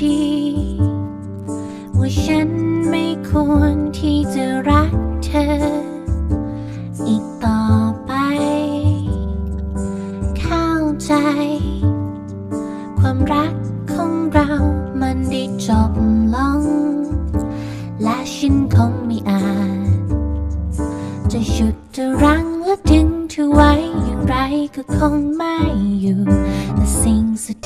ดี ว่าฉันไม่ควรที่จะรักเธอ อีกต่อไป เข้าใจ ความรักของเรามันได้จบลง และฉันคงไม่อาจ จะหยุดจะรั้งและดึงเธอไว้อย่างไรก็คงไม่อยู่แต่สิ่งสุด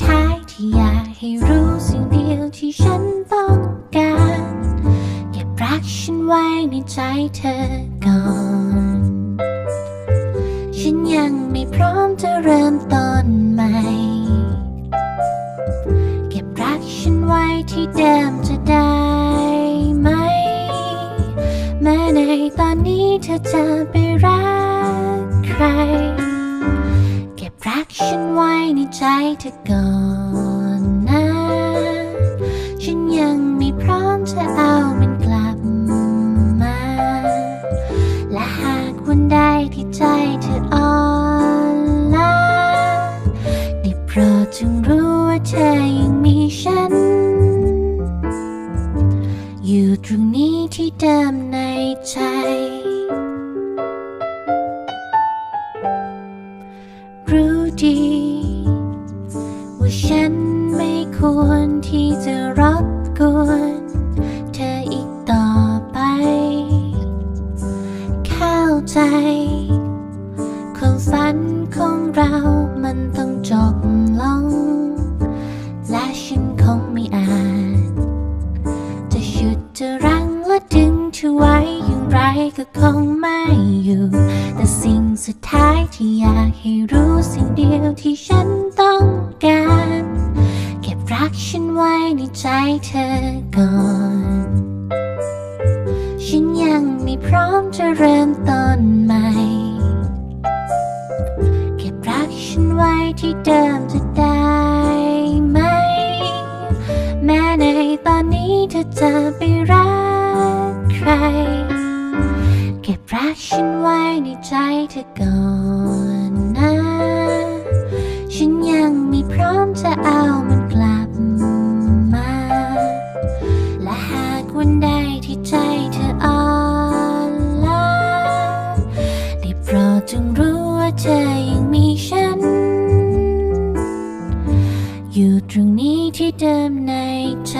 ที่ฉันต้องการเก็บรักฉันไว้ในใจเธอก่อน ฉันยังไม่พร้อมจะเริ่มต้นใหม่ เก็บรักฉันไว้ที่เดิมจะได้ไหม แม้ในตอนนี้เธอจะไปรักใคร เก็บรักฉันไว้ในใจเธอก่อน รู้ว่าเธอยังมีฉัน อยู่ตรงนี้ที่เดิมในใจ ดึงเธอไว้อย่างไรก็คงไม่อยู่ แต่สิ่งสุดท้ายที่อยากให้รู้สิ่งเดียวที่ฉันต้องการ เก็บรักฉันไว้ในใจเธอก่อน ฉันยังไม่พร้อมจะเริ่มต้นใหม่ เก็บรักฉันไว้ที่เดิมจะได้ไหม แม้ในตอนนี้เธอจะไป กฉันไว้ในใจเธอก่อนนะ ฉันยังไม่พร้อมจะเอามันกลับมา และหากวันใดที่ใจเธออ่อนล้าได้โปรดจงรู้ว่าเธอยังมีฉัน อยู่ตรงนี้ที่เดิมในใจ